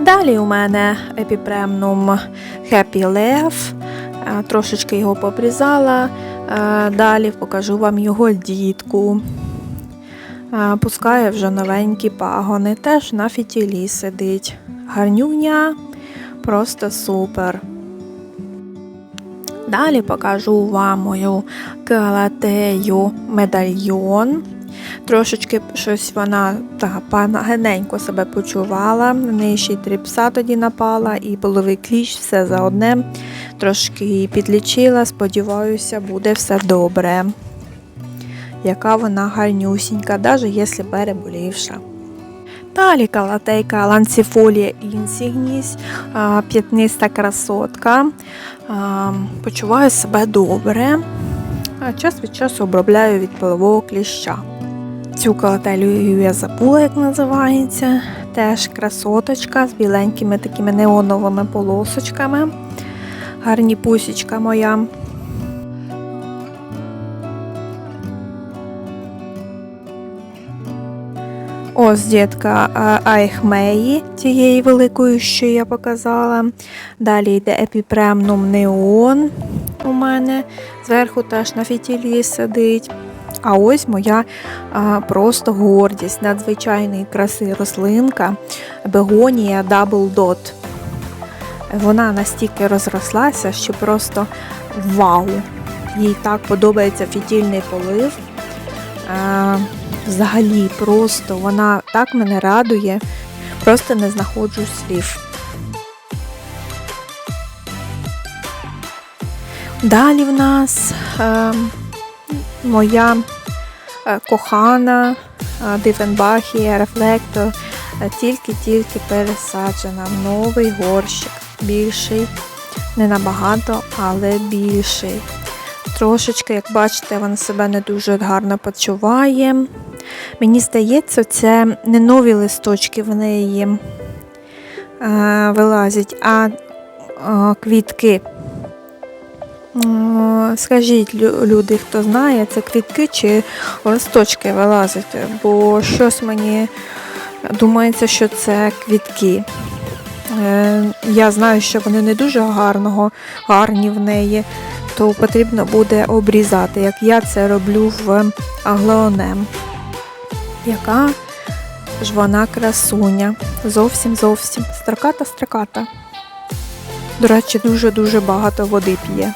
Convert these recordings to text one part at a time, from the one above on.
Далі у мене епіпремнум Happy Leaf. Е, Трошечки його попрізала. Е, Далі покажу вам його дітку. Е, Пускає вже новенькі пагони. Теж на фітілі сидить. Гарнюня, просто супер. Далі покажу вам мою галатею медальйон. Трошечки щось вона така панагененько себе почувала. На неї ще й тріпса тоді напала, і половий кліщ, все за одне. Трошки її підлічила, сподіваюся, буде все добре. Яка вона гарнюсінька, навіть якщо переболівша. Далі калатейка ланцифолія інсігніс, п'ятниста красотка. Почуваю себе добре. Час від часу обробляю від пилового кліща. Цю калателю я забула, як називається. Теж красоточка з біленькими такими неоновими полосочками. Гарні пусічка моя. Ось дітка Айхмеї, тієї великої, що я показала. Далі йде епіпремнум неон у мене. Зверху теж на фітілі сидить. А ось моя а, просто гордість, надзвичайної краси рослинка бегонія Double Dot. Вона настільки розрослася, що просто вау! Їй так подобається фітільний полив. А, взагалі, просто вона так мене радує, просто не знаходжу слів. Далі в нас е, моя е, кохана е, Дифенбахія рефлектор е, тільки-тільки пересаджена в новий горщик. Більший, не набагато, але більший. Трошечки, як бачите, вона себе не дуже гарно почуває. Мені здається, це не нові листочки в неї е, вилазять, а е, квітки. М, Скажіть, лю- люди, хто знає, це квітки чи листочки вилазять, бо щось мені думається, що це квітки. Е, Я знаю, що вони не дуже гарного, гарні в неї, то потрібно буде обрізати, як я це роблю в аглеонем. Яка ж вона красуня. Зовсім зовсім строката строката. До речі, дуже-дуже багато води п'є.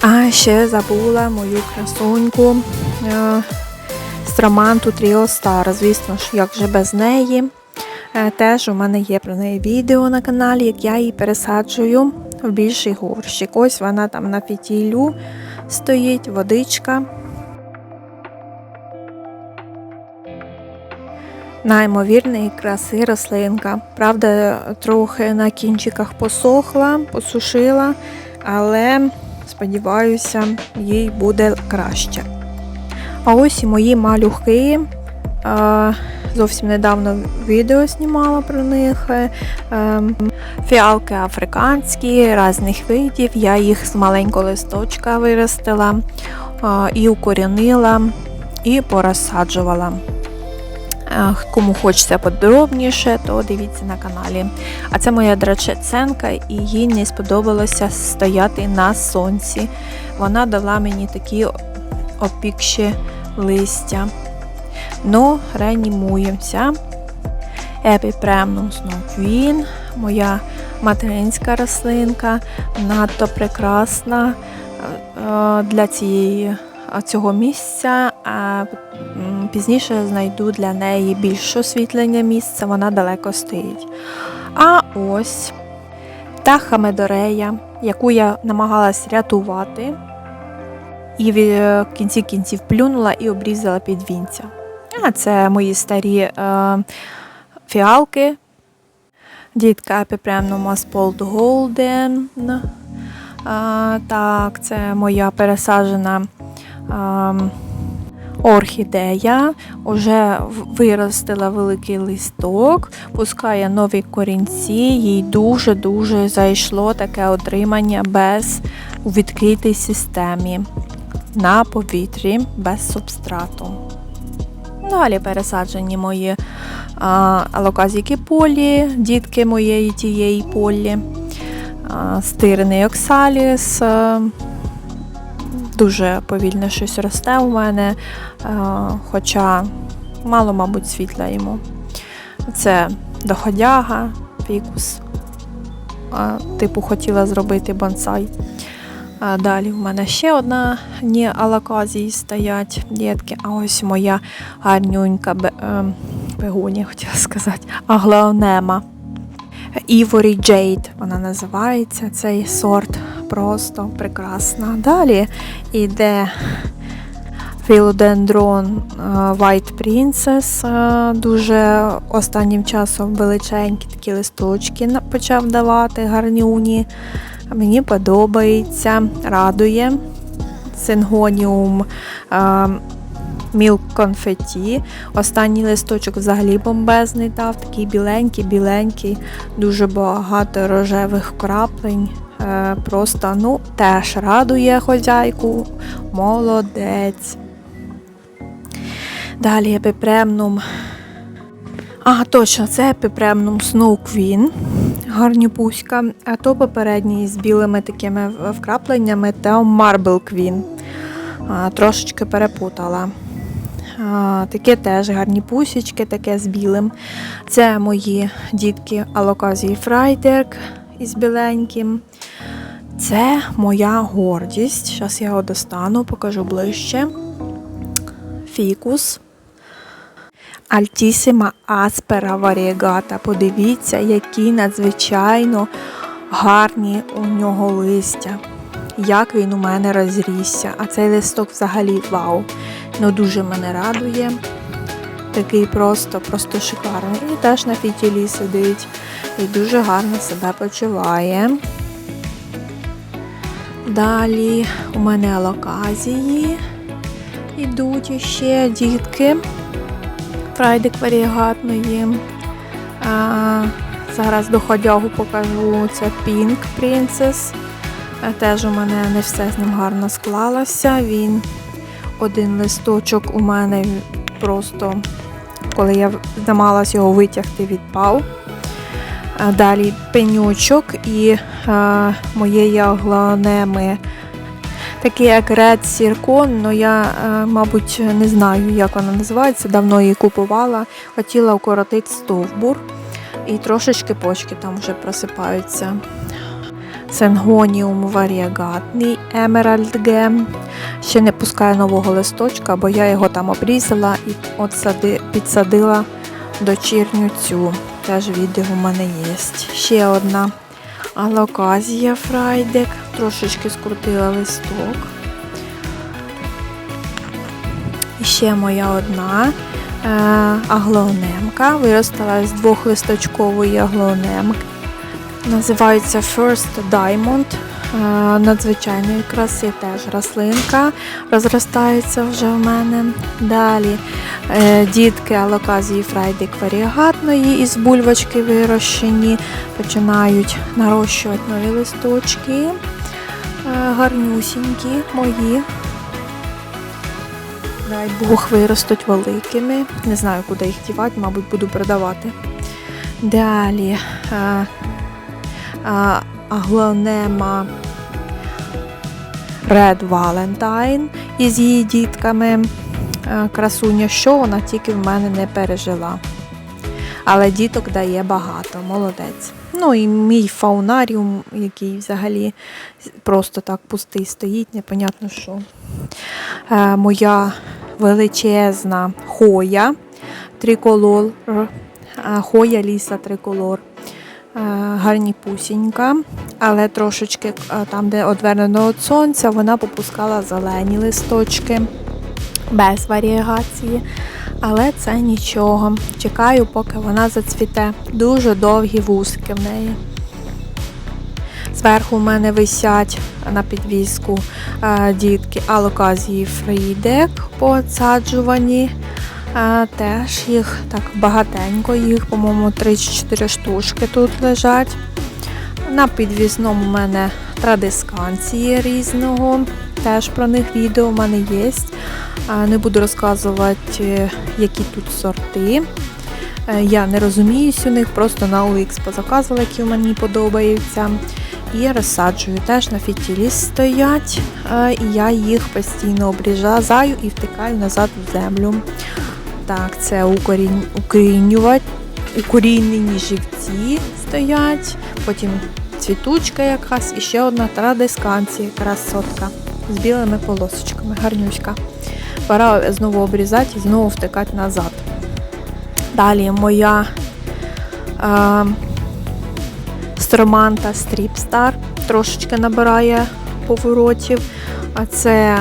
А ще забула мою красуньку е, Строманту Тріо Стар. Звісно ж, як же без неї. Е, Теж у мене є про неї відео на каналі, як я її пересаджую в більший горщик. Ось вона там на фітілю стоїть, водичка. Наймовірної краси рослинка. Правда, трохи на кінчиках посохла, посушила, але сподіваюся, їй буде краще. А ось і мої малюхи. Зовсім недавно відео знімала про них. Е, ем, Фіалки африканські, різних видів. Я їх з маленького листочка виростила і укорінила, і порозсаджувала. Е, Кому хочеться подробніше, то дивіться на каналі. А це моя драчеценка, і їй не сподобалося стояти на сонці. Вона дала мені такі опікші листя. Ну, реанімуємося. Епіпремнум Queen, моя материнська рослинка, надто прекрасна е, для цієї, цього місця. Пізніше знайду для неї більш освітлення місця, вона далеко стоїть. А ось та хамедорея, яку я намагалась рятувати, і в кінці кінців плюнула і обрізала під вінця. А це мої старі е, фіалки. Дітка Епіпремнум Асполд Голден. А, так, це моя пересаджена а, орхідея. Уже в- виростила великий листок, пускає нові корінці. Їй дуже-дуже зайшло таке отримання без у відкритій системі на повітрі без субстрату. Далі пересаджені мої алоказіки полі, дітки моєї тієї полі, а, стирений оксаліс. Дуже повільно щось росте у мене, хоча мало, мабуть, світла йому. Це доходяга, фікус. Типу хотіла зробити бонсай. Далі в мене ще одна ні алаказії стоять дітки. А ось моя гарнюнька бе, е, хотіла сказати, аглаонема. Ivory Jade вона називається цей сорт. Просто прекрасна. Далі йде Philodendron е, White Princess. е, Дуже останнім часом величенькі такі листочки почав давати гарнюні. Мені подобається, радує. Сингоніум Milk Confetti. Останній листочок взагалі бомбезний дав, такий біленький, біленький, дуже багато рожевих краплень. Е, Просто ну, теж радує хозяйку. Молодець. Далі епіпремнум. А, точно, це епіпремнум Snow Queen. Гарні пуська. А то попередній з білими такими вкрапленнями та Marble Queen. А, трошечки перепутала. А, таке теж гарні пусічки, таке з білим. Це мої дітки Алоказії Фрайдерк із біленьким. Це моя гордість. Зараз я його достану, покажу ближче. Фікус. Альтісима аспера варієгата. Подивіться, які надзвичайно гарні у нього листя. Як він у мене розрісся. А цей листок взагалі вау. Ну дуже мене радує. Такий просто, просто шикарний. І теж на фітілі сидить. І дуже гарно себе почуває. Далі у мене алоказії ідуть ще дітки. Фрайдик варігатної. Зараз доходягу покажу. Це Pink Princess. Теж у мене не все з ним гарно склалося. Він один листочок у мене просто, коли я намагалась його витягти, відпав. А Далі пенючок і а, моєї аглонеми такий як Red Circon, але я, е, мабуть, не знаю, як вона називається, давно її купувала. Хотіла укоротити стовбур і трошечки почки там вже просипаються. Сенгоніум варіагатний Emerald Gem. Ще не пускаю нового листочка, бо я його там обрізала і підсадила дочірню цю. Теж відео в мене є. Ще одна алоказія Фрайдек. Трошечки скрутила листок. І ще моя одна е, аглоонемка. Виростала з двохлисточкової аглоонемки. Називається First Diamond. Е, надзвичайної краси теж рослинка розростається вже в мене. Далі е, дітки алоказії Фрайдик варіагатної із бульбочки вирощені, починають нарощувати нові листочки. Е, гарнюсінькі мої. Дай Бог виростуть великими. Не знаю, куди їх дівати, мабуть, буду продавати. Далі аглонема Red Valentine із її дітками. Е, Красуня, що вона тільки в мене не пережила. Але діток дає багато, молодець. Ну і мій фаунаріум, який взагалі просто так пустий стоїть, непонятно що. Е, моя величезна хоя триколор, е, хоя ліса триколор. Е, гарні пусінька, але трошечки е, там, де одвернено від сонця, вона попускала зелені листочки без варіагації. Але це нічого. Чекаю, поки вона зацвіте. Дуже довгі вусики в неї. Зверху в мене висять на підвіску е, дітки алоказії фрідек посаджувані. Теж їх так багатенько, їх, по-моєму, 3-4 штучки тут лежать. На підвісному у мене традисканції різного. Теж про них відео в мене є. Не буду розказувати, які тут сорти. Е, Я не розуміюсь у них, просто на OX позаказувала, які мені подобаються. І розсаджую теж на фітілі стоять, е, і я їх постійно обрізаю і втикаю назад в землю. Так, це укорінь, укорінені живці стоять, потім цвітучка якась і ще одна традисканція, красотка з білими полосочками, гарнюська. Пора знову обрізати і знову втикати назад. Далі моя е, строманта Стріпстар трошечки набирає поворотів. А це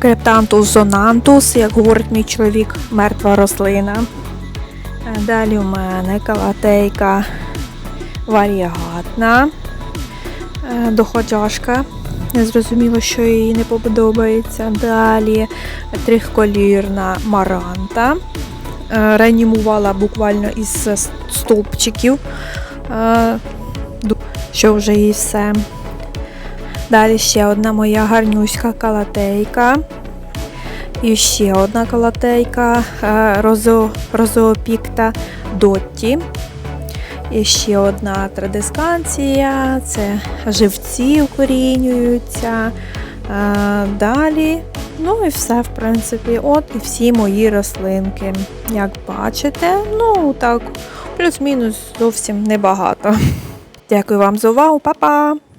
Крептантус зонантус, як говорить мій чоловік, мертва рослина. Е, Далі у мене калатейка варіагатна, е, доходяшка. Не зрозуміло, що їй не подобається. Далі трихколірна маранта. Е, Реанімувала буквально із стовпчиків, що вже і все. Далі ще одна моя гарнюська калатейка. І ще одна калатейка е, розо, розоопікта Дотті. І ще одна традисканція, це живці укорінюються. Е, Далі, ну і все, в принципі, от і всі мої рослинки. Як бачите, ну так, плюс-мінус зовсім небагато. Дякую вам за увагу, па-па!